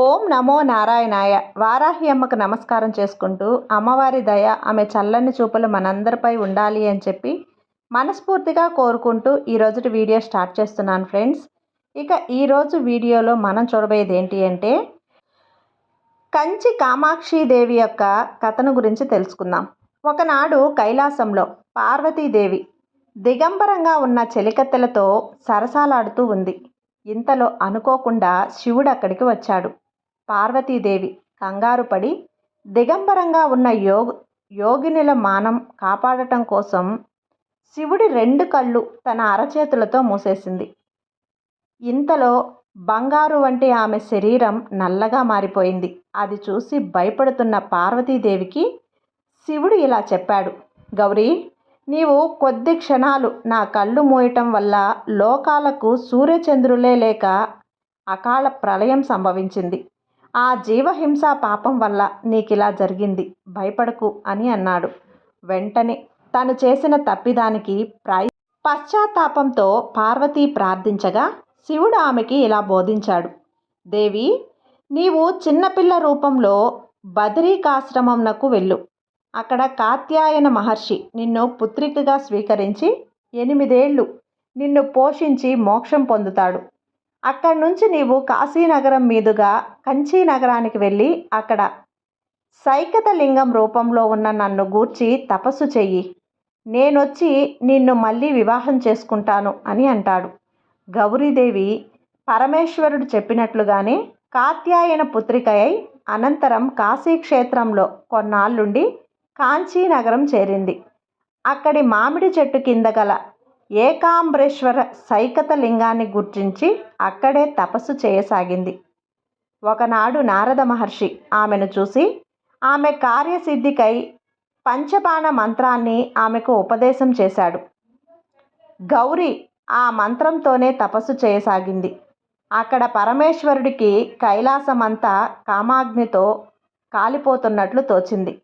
ఓం నమో నారాయణాయ. వారాహి అమ్మకు నమస్కారం చేసుకుంటూ అమ్మవారి దయ ఆమె చల్లని చూపులు మనందరిపై ఉండాలి అని చెప్పి మనస్ఫూర్తిగా కోరుకుంటూ ఈరోజు వీడియో స్టార్ట్ చేస్తున్నాను ఫ్రెండ్స్. ఇక ఈరోజు వీడియోలో మనం చూడబోయేది ఏంటి అంటే కంచి కామాక్షిదేవి యొక్క కథను గురించి తెలుసుకుందాం. ఒకనాడు కైలాసంలో పార్వతీదేవి దిగంబరంగా ఉన్న చెలికత్తెలతో సరసాలాడుతూ ఉంది. ఇంతలో అనుకోకుండా శివుడు అక్కడికి వచ్చాడు. పార్వతీదేవి కంగారుపడి దిగంబరంగా ఉన్న యోగ యోగినుల మానం కాపాడటం కోసం శివుడి రెండు కళ్ళు తన అరచేతులతో మూసేసింది. ఇంతలో బంగారు వంటి ఆమె శరీరం నల్లగా మారిపోయింది. అది చూసి భయపడుతున్న పార్వతీదేవికి శివుడు ఇలా చెప్పాడు గౌరీ నీవు కొద్ది క్షణాలు నా కళ్ళు మూయటం వల్ల లోకాలకు సూర్యచంద్రులే లేక అకాల ప్రళయం సంభవించింది. ఆ జీవహింస పాపం వల్ల నీకిలా జరిగింది. భయపడకు అని అన్నాడు. వెంటనే తను చేసిన తప్పిదానికి ప్రాయ పశ్చాత్తాపంతో పార్వతి ప్రార్థించగా శివుడు ఆమెకి ఇలా బోధించాడు. దేవి నీవు చిన్నపిల్ల రూపంలో బదరీకాశ్రమంనకు వెళ్ళు. అక్కడ కాత్యాయన మహర్షి నిన్ను పుత్రికగా స్వీకరించి ఎనిమిదేళ్ళు నిన్ను పోషించి మోక్షం పొందుతాడు. అక్కడి నుంచి నీవు కాశీనగరం మీదుగా కంచి నగరానికి వెళ్ళి అక్కడ సైకతలింగం రూపంలో ఉన్న నన్ను గూర్చి తపస్సు చెయ్యి. నేనొచ్చి నిన్ను మళ్ళీ వివాహం చేసుకుంటాను అని అంటాడు. గౌరీదేవి పరమేశ్వరుడు చెప్పినట్లుగానే కాత్యాయన పుత్రికయై అనంతరం కాశీక్షేత్రంలో కొన్నాళ్ళుండి కాంచీనగరం చేరింది. అక్కడి మామిడి చెట్టు కింద గల ఏకాంబరేశ్వర సైకత లింగాన్ని గుర్తించి అక్కడే తపస్సు చేయసాగింది. ఒకనాడు నారద మహర్షి ఆమెను చూసి ఆమె కార్యసిద్ధికై పంచపాన మంత్రాన్ని ఆమెకు ఉపదేశం చేశాడు. గౌరి ఆ మంత్రంతోనే తపస్సు చేయసాగింది. అక్కడ పరమేశ్వరుడికి కైలాసమంతా కామాగ్నితో కాలిపోతున్నట్లు తోచింది.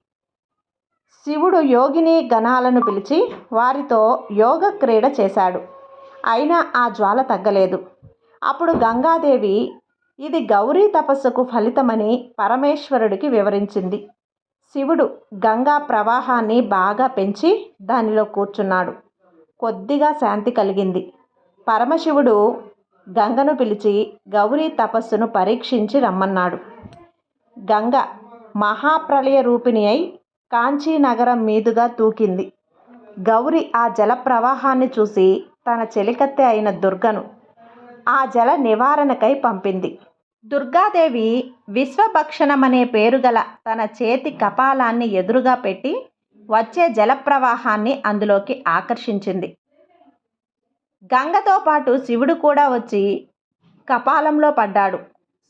శివుడు యోగిని గణాలను పిలిచి వారితో యోగ క్రీడ చేశాడు. అయినా ఆ జ్వాల తగ్గలేదు. అప్పుడు గంగాదేవి ఇది గౌరీ తపస్సుకు ఫలితమని పరమేశ్వరుడికి వివరించింది. శివుడు గంగా ప్రవాహాన్ని బాగా పెంచి దానిలో కూర్చున్నాడు. కొద్దిగా శాంతి కలిగింది. పరమశివుడు గంగను పిలిచి గౌరీ తపస్సును పరీక్షించి రమ్మన్నాడు. గంగ మహాప్రళయ రూపిణి అయి కాంచీనగరం మీదుగా తూకింది. గౌరి ఆ జల ప్రవాహాన్ని చూసి తన చెలికత్తె అయిన దుర్గను ఆ జల నివారణకై పంపింది. దుర్గాదేవి విశ్వభక్షణమనే పేరు గల తన చేతి కపాలాన్ని ఎదురుగా పెట్టి వచ్చే జలప్రవాహాన్ని అందులోకి ఆకర్షించింది. గంగతో పాటు శివుడు కూడా వచ్చి కపాలంలో పడ్డాడు.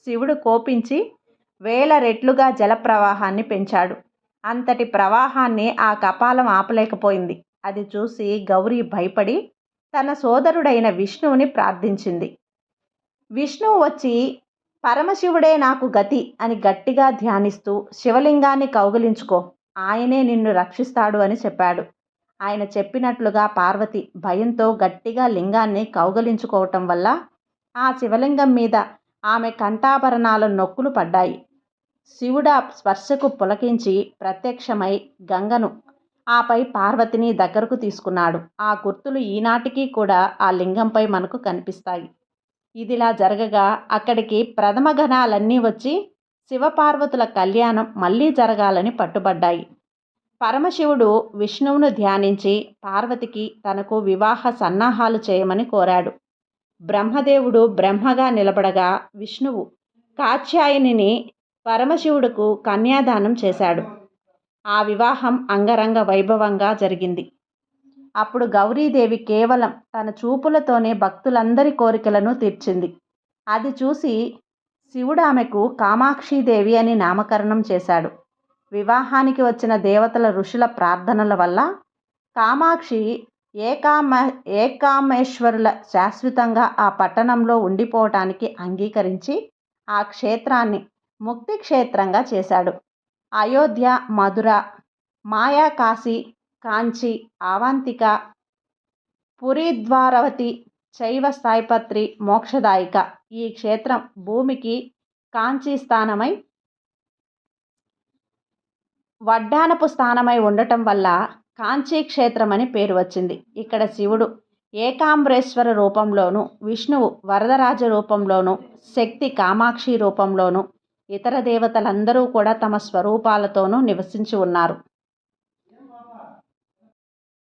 శివుడు కోపించి వేల రెట్లుగా జలప్రవాహాన్ని పెంచాడు. అంతటి ప్రవాహాన్ని ఆ కపాలం ఆపలేకపోయింది. అది చూసి గౌరీ భయపడి తన సోదరుడైన విష్ణువుని ప్రార్థించింది. విష్ణువు వచ్చి పరమశివుడే నాకు గతి అని గట్టిగా ధ్యానిస్తూ శివలింగాన్ని కౌగిలించుకో ఆయనే నిన్ను రక్షిస్తాడు అని చెప్పాడు. ఆయన చెప్పినట్లుగా పార్వతి భయంతో గట్టిగా లింగాన్ని కౌగలించుకోవటం వల్ల ఆ శివలింగం మీద ఆమె కంఠాభరణాల నొక్కులు పడ్డాయి. శివుడ స్పర్శకు పులకించి ప్రత్యక్షమై గంగను ఆపై పార్వతిని దగ్గరకు తీసుకున్నాడు. ఆ గుర్తులు ఈనాటికి కూడా ఆ లింగంపై మనకు కనిపిస్తాయి. ఇదిలా జరగగా అక్కడికి ప్రథమ గణాలన్నీ వచ్చి శివపార్వతుల కళ్యాణం మళ్ళీ జరగాలని పట్టుబడ్డాయి. పరమశివుడు విష్ణువును ధ్యానించి పార్వతికి తనకు వివాహ సన్నాహాలు చేయమని కోరాడు. బ్రహ్మదేవుడు బ్రహ్మగా నిలబడగా విష్ణువు కాత్యాయనిని పరమశివుడుకు కన్యాదానం చేశాడు. ఆ వివాహం అంగరంగ వైభవంగా జరిగింది. అప్పుడు గౌరీదేవి కేవలం తన చూపులతోనే భక్తులందరి కోరికలను తీర్చింది. అది చూసి శివుడు ఆమెకు కామాక్షిదేవి అని నామకరణం చేశాడు. వివాహానికి వచ్చిన దేవతల ఋషుల ప్రార్థనల వల్ల కామాక్షి ఏకామ ఏకామేశ్వరుల శాశ్వతంగా ఆ పట్టణంలో ఉండిపోవటానికి అంగీకరించి ఆ క్షేత్రాన్ని ముక్తి క్షేత్రంగా చేశాడు. అయోధ్య మధుర మాయాకాశి కాంచి అవంతిక పురీద్వారవతి శైవ స్థాయిపత్రి మోక్షదాయిక ఈ క్షేత్రం భూమికి కాంచీ స్థానమై వడ్డానపు స్థానమై ఉండటం వల్ల కాంచీ క్షేత్రం అని పేరు వచ్చింది. ఇక్కడ శివుడు ఏకాంబరేశ్వర రూపంలోను విష్ణువు వరదరాజ రూపంలోను శక్తి కామాక్షి రూపంలోను ఇతర దేవతలందరూ కూడా తమ స్వరూపాలతోనూ నివసించి ఉన్నారు.